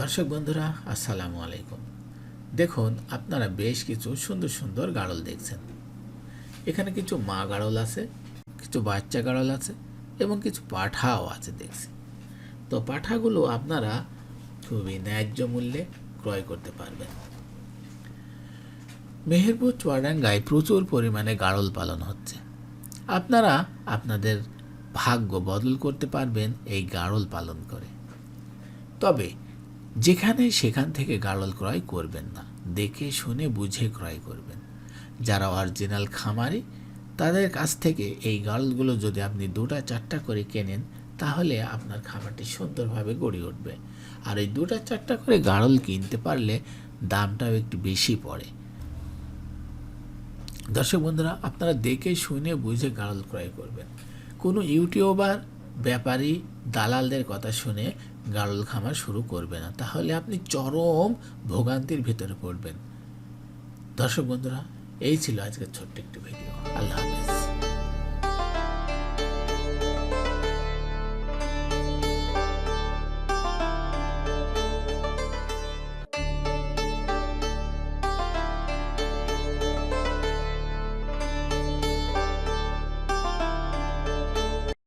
দর্শক বন্ধুরা, আসসালামু আলাইকুম। দেখুন, আপনারা বেশ কিছু সুন্দর সুন্দর গাড়ল দেখছেন। এখানে কিছু মা গাড়ল আছে, কিছু বাচ্চা গাড়ল আছে এবং কিছু পাঠাও আছে দেখছি। তো পাঠাগুলো আপনারা খুবই ন্যায্য মূল্যে ক্রয় করতে পারবেন। মেহেরপুর, চুয়াডাঙ্গায় প্রচুর পরিমাণে গাড়ল পালন হচ্ছে। আপনারা আপনাদের ভাগ্য বদল করতে পারবেন এই গাড়ল পালন করে। তবে যেখানে সেখান থেকে গাড়ল ক্রয় করবেন না। দেখে শুনে বুঝে ক্রয় করবেন। যারা অরিজিনাল খামারি, তাদের কাছ থেকে এই গাড়লগুলো যদি আপনি দুটা, চারটা করে কেনেন, তাহলে আপনার খামারটি সুন্দরভাবে গড়ে উঠবে। আর এই দুটা, চারটা করে গাড়ল কিনতে পারলে দামটাও একটু বেশি পড়ে। দর্শক বন্ধুরা, আপনারা দেখে শুনে বুঝে গাড়ল ক্রয় করবেন। কোনো ইউটিউবার, ব্যাপারী দালালদের কথা শুনে গাড়ল খামার শুরু করবে না। তাহলে আপনি চরম ভোগান্তির ভেতরে পড়বেন। দর্শক বন্ধুরা, এই ছিল আজকের ছোট্ট একটি ভিডিও আল্লাহ হাফেজ।